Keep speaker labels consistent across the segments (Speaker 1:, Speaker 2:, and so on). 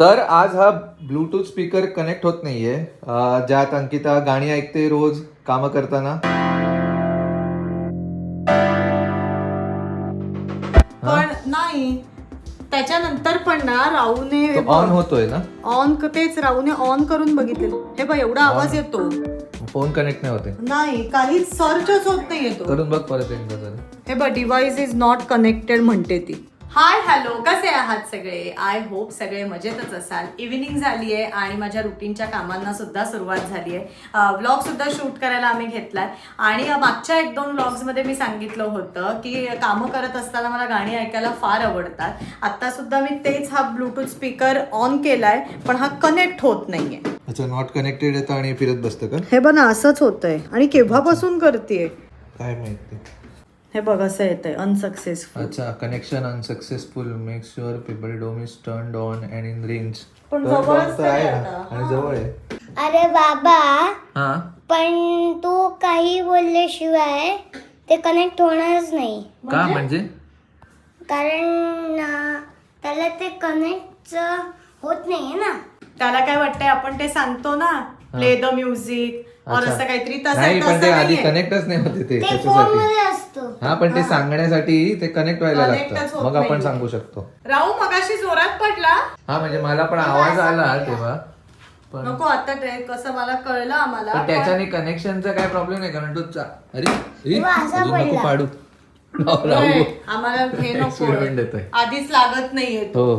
Speaker 1: तर आज हा ब्लूटूथ स्पीकर कनेक्ट होत नाहीये. ज्यात अंकिता गाणी ऐकते रोज कामं करताना.
Speaker 2: पण नाही त्याच्यानंतर पण ना राहूने
Speaker 1: ऑन होतोय ना?
Speaker 2: ऑन तेच राहूने ऑन करून बघितले हे बघ एवढा आवाज येतो.
Speaker 1: फोन कनेक्ट नाही होते
Speaker 2: नाही काहीच सर्चच होत नाही येतो.
Speaker 1: करून बघ परत एकदा जरा.
Speaker 2: हे बघ डिव्हाइस इज नॉट कनेक्टेड म्हणते ती. हाय हॅलो कसे आहात सगळे? आय होप सगळे मजेतच असाल. इव्हिनिंग झाली आहे आणि माझ्या रुटीनच्या कामांना सुद्धा सुरुवात झाली आहे व्लॉग सुद्धा शूट करायला आम्ही घेतलाय. आणि अ, मागच्या एक दोन व्लॉग्समध्ये मी सांगितलं होतं की कामं करत असताना मला गाणी ऐकायला फार आवडतात. आता सुद्धा मी तेच हा ब्लूटूथ स्पीकर ऑन केलाय पण हा कनेक्ट होत नाहीये.
Speaker 1: अच्छा नॉट कनेक्टेड येतं आणि फिरत बसतं का?
Speaker 2: हे बघ असंच होतंय. आणि केव्हापासून करते
Speaker 1: काय माहिती.
Speaker 2: हे बघ असं येतंय अनसक्सेसफुल
Speaker 1: अच्छा कनेक्शन अनसक्सेसफुल मेक शुअर पेपर dome is turn on and in range
Speaker 2: पण जवळच तरी
Speaker 1: आहे
Speaker 2: आता.
Speaker 1: ना आणि जवळ आहे.
Speaker 3: अरे बाबा
Speaker 1: हा?
Speaker 3: पण तू काही बोलल्याशिवाय ते कनेक्ट होणारच नाही.
Speaker 1: का म्हणजे?
Speaker 3: कारण अं, त्याला ते कनेक्ट होत नाही ना.
Speaker 2: त्याला काय वाटतंय आपण ते सांगतो ना प्ले द म्युझिक और. असं काहीतरी तसं
Speaker 1: नाही पण
Speaker 2: तसं
Speaker 1: ते आधी
Speaker 2: नाहीये.
Speaker 1: कनेक्टच नाही होते ते
Speaker 3: ते फोन
Speaker 1: त्याच्यासाठी
Speaker 3: असतो.
Speaker 1: हा पण ते सांगण्यासाठी ते कनेक्ट व्हायला
Speaker 2: Connectच
Speaker 1: लागतं.
Speaker 2: होत
Speaker 1: मग आपण
Speaker 2: नाहीये.
Speaker 1: सांगू शकतो.
Speaker 2: राहू मगाशी जोरात पडला.
Speaker 1: हा म्हणजे मला पण आवाज आला तेव्हा. पण
Speaker 2: नको आता ते कसं मला कळलं आम्हाला
Speaker 1: पण त्याच्याने कनेक्शनचा काय प्रॉब्लेम नाही कारण तो चा- अरे अरे,
Speaker 3: तेव्हा असा
Speaker 1: अजून नको
Speaker 3: पडला.
Speaker 1: पाडू. राहू,
Speaker 2: आम्हाला हे नको.
Speaker 1: येतोय.
Speaker 2: आधीच लागत नाहीये.
Speaker 1: हो.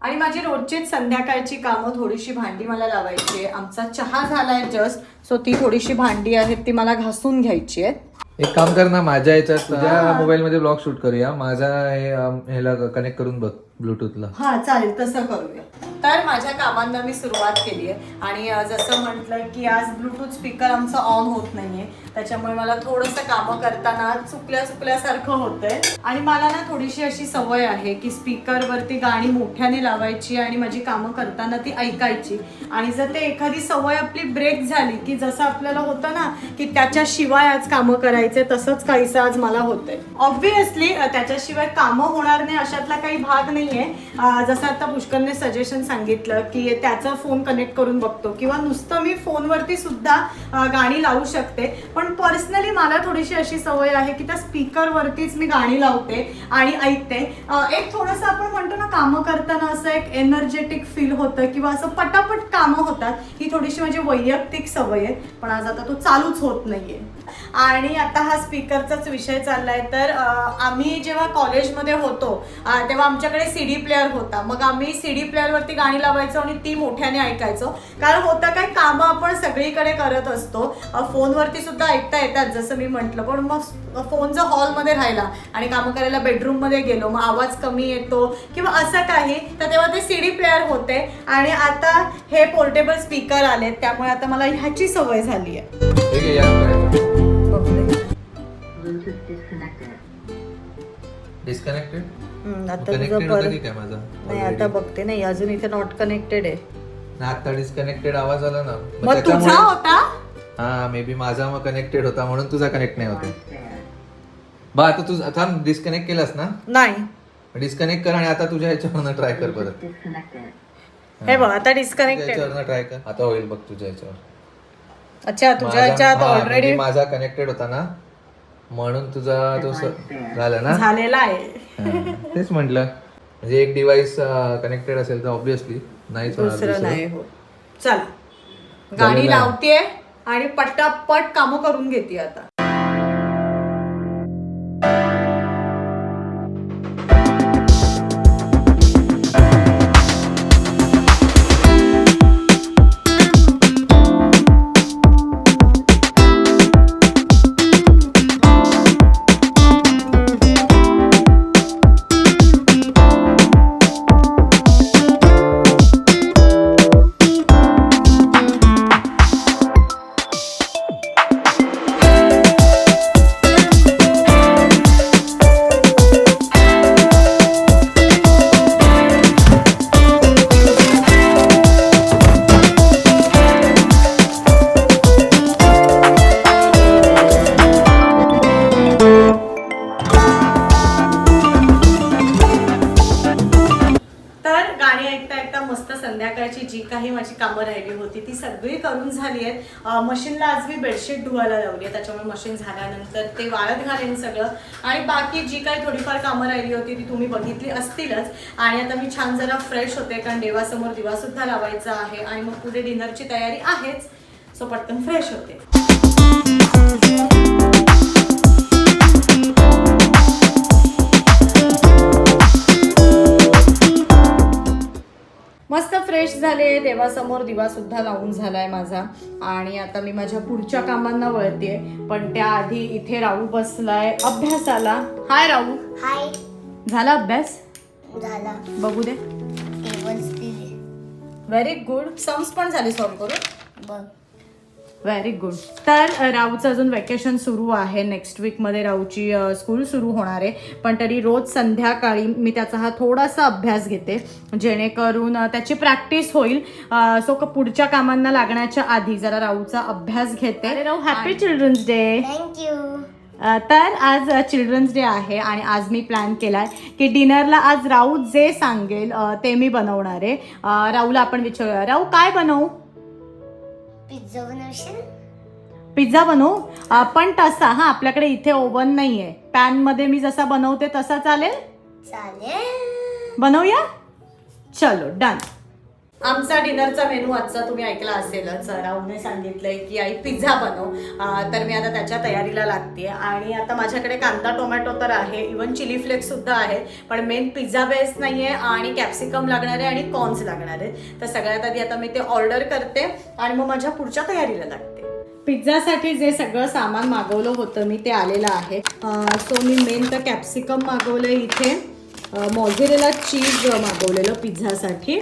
Speaker 2: आणि माझी रोजचीच संध्याकाळची कामं थोडीशी भांडी मला लावायची आहे. आमचा चहा झालाय जस्ट सो ती थोडीशी भांडी आहेत ती मला घासून घ्यायची आहेत.
Speaker 1: एक काम कर ना माझ्या याच्यात तुझ्या मोबाईल मध्ये ब्लॉग शूट करूया. माझा हे अम, ह्याला कनेक्ट करून बघ. ब्लूटूथला.
Speaker 2: हा चालेल तसं करूया. तर माझ्या कामांना मी सुरुवात केली आहे आणि जसं म्हटलं की आज ब्लूटूथ स्पीकर आमचं ऑन होत नाहीये. त्याच्यामुळे मला थोडंसं कामं करताना चुकल्या चुकल्यासारखं होतंय. आणि मला ना थोडीशी अशी सवय आहे की स्पीकरवरती गाणी मोठ्याने लावायची आणि माझी कामं करताना ती ऐकायची. आणि जर ते एखादी सवय आपली ब्रेक झाली की जसं आपल्याला होतं ना की त्याच्याशिवाय आज कामं करायचे तसंच काहीसं आज मला होतंय. ऑब्विसली त्याच्याशिवाय कामं होणार नाही अशातला काही भाग नाही नाही आहे जसं आता पुष्करने सजेशन सांगितलं की त्याचा फोन कनेक्ट करून बघतो किंवा नुसतं मी फोनवरती सुद्धा गाणी लावू शकते. पण पर्सनली मला थोडीशी अशी सवय आहे की त्या स्पीकरवरतीच मी गाणी लावते आणि ऐकते. एक थोडंसं आपण म्हणतो ना कामं करताना असं एक एनर्जेटिक फील होतं किंवा असं पटापट कामं होतात ही थोडीशी माझी वैयक्तिक सवय आहे. पण आज आता तो चालूच होत नाहीये. आणि आता हा स्पीकरचाच विषय चाललाय. तर आम्ही जेव्हा कॉलेजमध्ये होतो तेव्हा आमच्याकडे सीडी प्लेअर होता. मग आम्ही सीडी प्लेअरवरती गाणी लावायचो आणि ती मोठ्याने ऐकायचो. कारण होतं काय कामं आपण सगळीकडे करत असतो. अं, फोनवरती सुद्धा ऐकता येतात जसं मी म्हटलं. पण मग फोन जर हॉलमध्ये राहिला आणि कामं करायला बेडरूममध्ये गेलो मग आवाज कमी येतो किंवा असं काही तर तेव्हा ते सीडी प्लेअर होते. आणि आता हे पोर्टेबल स्पीकर आलेत त्यामुळे आता मला ह्याची सवय झाली आहे
Speaker 1: डिस्कनेक्टेड
Speaker 2: आता तुझं
Speaker 1: माझा
Speaker 2: नाही आता बघते नाही अजून इथे नॉट कनेक्टेड आहे.
Speaker 1: ना आता डिस्कनेक्टेड आवाज आला ना.
Speaker 2: मग तुझा होता?
Speaker 1: हा मे बी माझा मग कनेक्टेड होता म्हणून तुझा कनेक्ट नाही होता बा आता तू थांब डिस्कनेक्ट केलास ना?
Speaker 2: नाही.
Speaker 1: डिस्कनेक्ट कर आणि आता तुझ्या ह्याच्यावरनं ट्राय कर परत.
Speaker 2: हे बघ आता डिस्कनेक्टेड
Speaker 1: याच्यावरनं ट्राय कर. आता होईल बघ तुझ्या ह्याच्यावर.
Speaker 2: अच्छा तुझ्या ह्याच्यात ऑलरेडी
Speaker 1: माझा कनेक्टेड होता ना? म्हणून तुझा तो झाला ना?
Speaker 2: झालेला आहे.
Speaker 1: तेच म्हटलं. म्हणजे एक डिव्हाइस कनेक्टेड असेल तर ऑब्विसली नाहीच
Speaker 2: दुसरं. नाही हो चला. गाणी. लावतेय आणि पटापट कामं करून घेते आता. कामं राहिली होती ती सगळी करून झाली आहेत. मशीनला आज मी बेडशीट धुवायला लावली आहे. त्याच्यामुळे मशीन झाल्यानंतर ते वाळत घालेन सगळं. आणि बाकी जी काही थोडीफार कामं राहिली होती ती तुम्ही बघितली असतीलच. आणि आता मी छान जरा फ्रेश होते कारण देवासमोर दिवा सुद्धा लावायचा आहे. आणि मग पुढे डिनरची तयारी आहेच. सो पटकन फ्रेश होते. फ्रेश झाले देवासमोर दिवा सुद्धा लावून झालाय माझा. आणि आता मी माझ्या पुढच्या कामांना वळते पण त्याआधी इथे राहू बसलाय. अभ्यासाला हाय राहू.
Speaker 3: हाय.
Speaker 2: झाला अभ्यास?
Speaker 3: झाला.
Speaker 2: बघू दे. व्हेरी गुड सम्स पण झाले सॉल्व करून.
Speaker 3: बघ.
Speaker 2: व्हेरी गुड तर राऊचं अजून वेकेशन सुरू आहे. नेक्स्ट वीकमध्ये राऊची स्कूल सुरू होणार आहे. पण तरी रोज संध्याकाळी मी त्याचा हा थोडासा अभ्यास घेते. जेणेकरून त्याची प्रॅक्टिस होईल. सो क- पुढच्या कामांना लागण्याच्या आधी जरा राऊचा अभ्यास घेते. Rau happy children's day
Speaker 3: thank you
Speaker 2: तर आज चिल्ड्रन्स डे आहे आणि आज मी प्लॅन केलाय की डिनरला आज राऊ जे सांगेल ते मी बनवणार आहे. राऊला आपण विचारूया. राऊ काय बनवू?
Speaker 3: पिझ्झा बनवशील?
Speaker 2: पिझ्झा बनवू? अ, पण तसा हा आपल्याकडे इथे ओव्हन नाहीये. पॅनमध्ये मी जसा बनवते तसा चालेल?
Speaker 3: चालेल.
Speaker 2: बनवूया? चलो डन. आमचा डिनरचा मेनू आजचा तुम्ही ऐकला असेलच. राहुलने सांगितलंय की आई पिझ्झा बनव. तर मी आता त्याच्या तयारीला लागते. आणि आता माझ्याकडे कांदा टोमॅटो तर आहे. इवन चिली फ्लेक्स सुद्धा आहे पण मेन पिझ्झा बेस आहे आणि कॅप्सिकम लागणार आहे आणि कॉर्न्स लागणार आहेत. तर सगळ्यात आधी आता मी ते ऑर्डर करते आणि मग माझ्या पुढच्या तयारीला लागते. पिझ्झासाठी जे सगळं सामान मागवलं होतं मी ते आलेलं आहे. सो मी मेन तर कॅप्सिकम मागवलं इथे. मॉझेरेला चीज मागवलेलं पिझ्झासाठी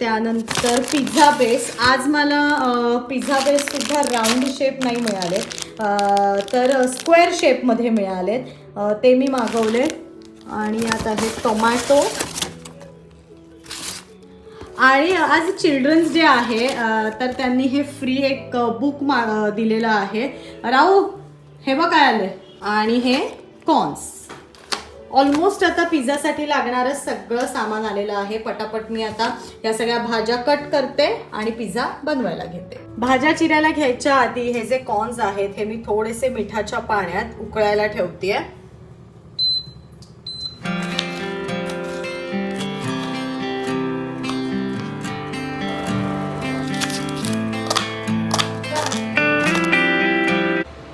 Speaker 2: त्यानंतर पिझ्झा बेस आज मला पिझ्झा बेससुद्धा राऊंड शेप नाही मिळाले. तर स्क्वेअर शेपमध्ये मिळालेत. ते मी मागवले. आणि आता हे टोमॅटो आणि आज चिल्ड्रन्स डे आहे. तर त्यांनी हे फ्री एक बुक मा दिलेलं आहे. राऊ हे बघ काय आले आणि हे कॉन्स ऑलमोस्ट आता पिझ्झासाठी लागणारं सगळं सामान आलेलं आहे. पटापट मी आता या सगळ्या भाज्या कट करते आणि पिझ्झा बनवायला घेते. भाज्या चिरायला घ्यायच्या आधी हे जे कॉर्न्स आहेत हे मी थोडेसे मिठाच्या पाण्यात उकळायला ठेवते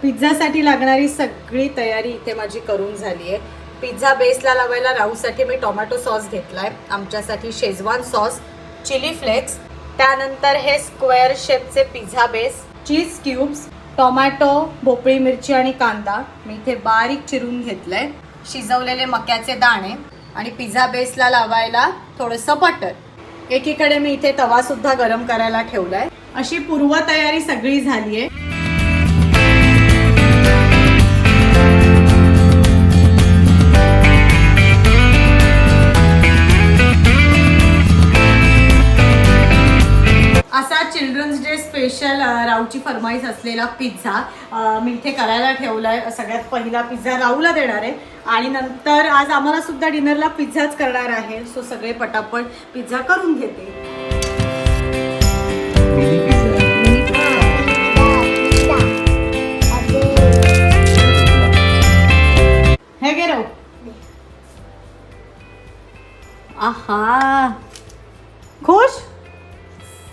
Speaker 2: पिझ्झासाठी लागणारी सगळी तयारी इथे माझी करून झाली आहे पिझ्झा बेसला लावायला राहूसाठी मी टोमॅटो सॉस घेतलाय. आमच्यासाठी शेजवान सॉस चिली फ्लेक्स त्यानंतर हे square शेपचे pizza base cheese cubes tomato भोपळी मिरची आणि कांदा मी इथे बारीक चिरून घेतलंय. शिजवलेले मक्याचे दाणे आणि पिझ्झा बेसला लावायला थोडंसं बटर. एकीकडे मी इथे तवा सुद्धा गरम करायला ठेवलाय. अशी पूर्वतयारी सगळी झाली आहे स्पेशल राऊची फरमाईश असलेला पिझ्झा मी इथे करायला ठेवलाय. सगळ्यात पहिला पिझ्झा राऊला देणार आहे. आणि नंतर आज आम्हाला सुद्धा डिनरला पिझ्झाच करणार आहे. सो सगळे पटापट पिझ्झा करून घेते. हे गे राहू. आहा. खुश?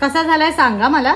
Speaker 2: कसा झालाय सांगा मला.